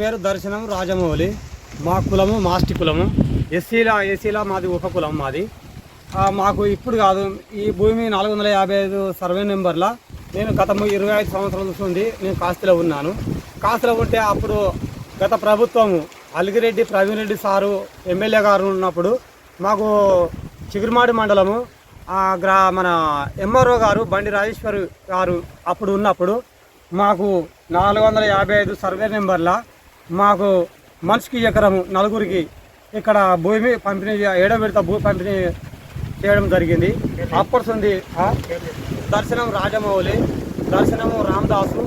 పేరు దర్శనం రాజమౌళి. మా కులము మాస్టి కులము. ఎస్సీల ఎస్సీల మాది ఉప కులం మాది. మాకు ఇప్పుడు కాదు ఈ భూమి నాలుగు వందల యాభై ఐదు సర్వే నెంబర్ల. నేను గత ఇరవై ఐదు సంవత్సరాల నుంచి నేను కాస్తిలో ఉన్నాను. కాస్తలో ఉంటే అప్పుడు గత ప్రభుత్వము అలిగిరెడ్డి ప్రవీణ్ రెడ్డి సారు ఎమ్మెల్యే గారు ఉన్నప్పుడు మాకు చిగురుమాడి మండలము గ్రా మన ఎంఆర్ఓ గారు బండి రాజేశ్వర్ గారు అప్పుడు ఉన్నప్పుడు మాకు నాలుగు వందల యాభై ఐదు సర్వే నెంబర్ల మాకు మనిషికి ఎకరము నలుగురికి ఇక్కడ భూమి పంపిణీ ఏడో విడత భూ పంపిణీ చేయడం జరిగింది. అప్పటి దర్శనం రాజమౌళి దర్శనము రామదాసు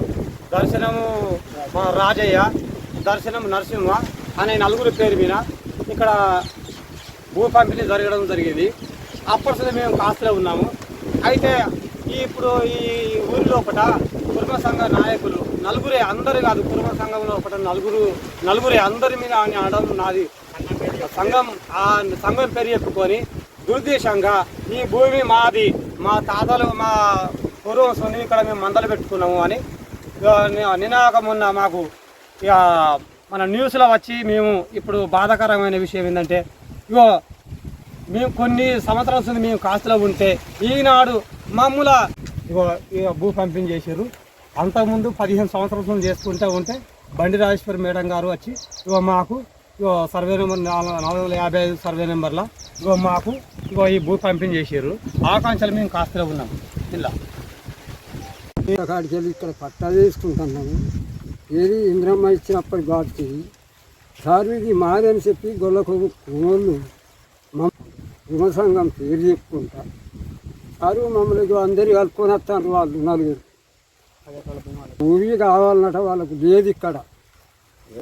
దర్శనము రాజయ్య దర్శనం నరసింహ అనే నలుగురి పేరు మీద ఇక్కడ భూ పంపిణీ జరగడం జరిగింది. అప్పటి మేము కాస్తలో ఉన్నాము. అయితే ఈ ఇప్పుడు ఈ ఊరి లోపల కుర్మ సంఘ నాయకులు. నలుగురే అందరు కాదు కుర్మ సంఘంలో ఒకట నలుగురు నలుగురే అందరి మీద అని అనడం నాది. సంఘం ఆ సంఘం పేరు చెప్పుకొని దుర్దేశంగా ఈ భూమి మాది మా తాతలు మా పూర్వం సొంత ఇక్కడ మేము మందలు పెట్టుకున్నాము అని నినాక మొన్న మాకు ఇక మన న్యూస్లో వచ్చి మేము ఇప్పుడు బాధాకరమైన విషయం ఏంటంటే ఇగో మేము కొన్ని సంవత్సరాల మేము కాస్తులో ఉంటే ఈనాడు మామూల ఇగో ఇక భూ పంపిణీ చేశారు అంతకుముందు పదిహేను సంవత్సరాల నుంచి చేసుకుంటూ ఉంటే బండి రాజేశ్వరి మేడం గారు వచ్చి ఇగో మాకు ఇగో సర్వే నెంబర్ నాలుగు నాలుగు వందల యాభై ఐదు సర్వే నెంబర్లో ఇగో మాకు ఇగో ఈ భూ పంపిణీ చేశారు ఆకాంక్షలు మేము కాస్తలో ఉన్నాం. ఇలా. కాడికి వెళ్ళి ఇక్కడ పట్టా తీసుకుంటున్నాము. ఏది ఇంద్రమ్మ ఇచ్చినప్పటి బాటికి సార్ ఇది మాదని చెప్పి గొల్లకు వాళ్ళు యువ సంఘం పేరు చెప్పుకుంటా. అరువు మమ్మల్ని అందరూ కలుపుకొని వస్తారు వాళ్ళు నలుగురు. భూమి కావాలన్నట వాళ్ళకు లేదు ఇక్కడ.